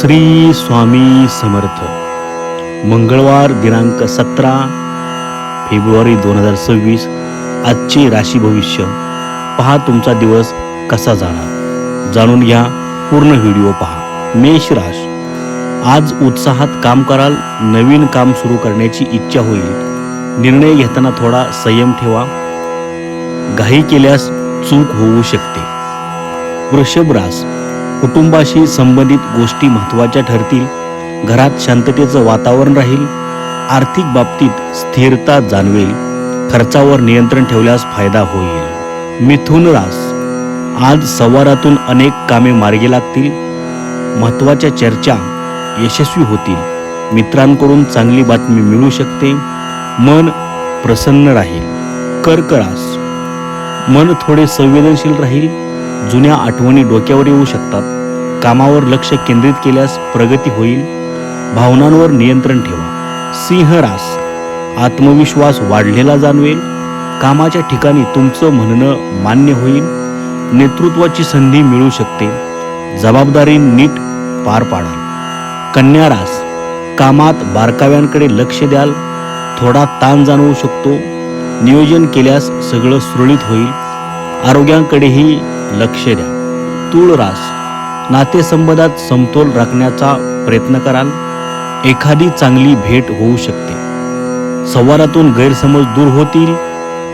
श्री स्वामी समर्थ. मंगळवार दिनांक सतरा फेब्रुवारी दोन हजार सव्वीस. आजचे राशी भविष्य. पहा तुमचा दिवस कसा जाणार जाणून घ्या पूर्ण व्हिडिओ पहा. मेष राश. आज उत्साहात काम कराल नवीन काम सुरू करण्याची इच्छा होईल. निर्णय घेताना थोडा संयम ठेवा. घाई केल्यास चूक होऊ शकते. वृषभ रास कुटुंबाशी संबंधित गोष्टी महत्त्वाच्या ठरतील घरात शांततेचं वातावरण राहील आर्थिक बाबतीत स्थिरता जाणवेल खर्चावर नियंत्रण ठेवल्यास फायदा होईल. मिथुन रास आज संवारातून अनेक कामे मार्गी लागतील. महत्त्वाच्या चर्चा यशस्वी होतील. मित्रांकडून चांगली बातमी मिळू शकते. मन प्रसन्न राहील. कर्क रास मन थोडे संवेदनशील राहील. जुन्या आठवणी डोक्यावर येऊ शकतात. कामावर लक्ष केंद्रित केल्यास प्रगती होईल. भावनांवर नियंत्रण ठेवा. सिंह रास. आत्मविश्वास वाढलेला जाणवेल. कामाच्या ठिकाणी तुमचं म्हणणं मान्य होईल. नेतृत्वाची संधी मिळू शकते. जबाबदारी नीट पार पाडाल. कन्या रास. कामात बारकाव्यांकडे लक्ष द्याल. थोडा ताण जाणवू शकतो. नियोजन केल्यास सगळं सुरळीत होईल. आरोग्यांकडेही लक्ष द्या. तूळ रास. नातेसंबंधात समतोल राखण्याचा प्रयत्न कराल. एखादी चांगली भेट होऊ शकते. संवादातून गैरसमज दूर होतील.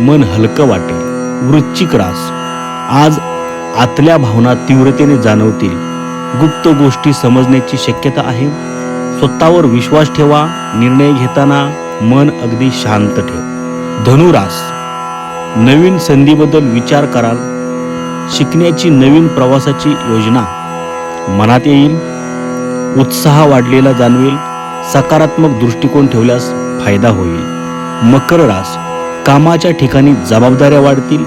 मन हलकं वाटेल. वृश्चिक रास. आज आतल्या भावना तीव्रतेने जाणवतील. गुप्त गोष्टी समजण्याची शक्यता आहे. स्वतःवर विश्वास ठेवा. निर्णय घेताना मन अगदी शांत ठेव. धनुरास. नवीन संधीबद्दल विचार कराल. शिकण्याची नवीन प्रवासाची योजना. मनात येईल उत्साह वाढलेला जाणवेल सकारात्मक दृष्टिकोन ठेवल्यास फायदा होईल. मकर रास कामाच्या ठिकाणी जबाबदाऱ्या वाढतील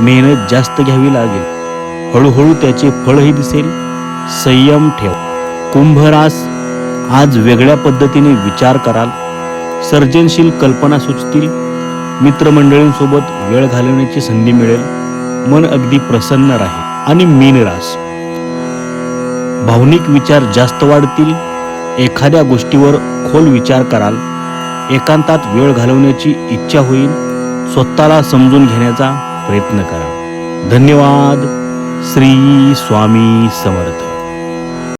मेहनत जास्त घ्यावी लागेल. हळूहळू त्याचे फळही दिसेल. संयम ठेव. कुंभ रास आज वेगळ्या पद्धतीने विचार कराल. सर्जनशील कल्पना सुचतील. मित्रमंडळींसोबत वेळ घालवण्याची संधी मिळेल. मन अगदी प्रसन्न राहील आणि मीन रास. भावनिक विचार जास्त वाढतील एखाद्या गोष्टीवर खोल विचार कराल एकांतात वेळ घालवण्याची इच्छा होईल स्वतःला समजून घेण्याचा प्रयत्न करा. धन्यवाद. श्री स्वामी समर्थ.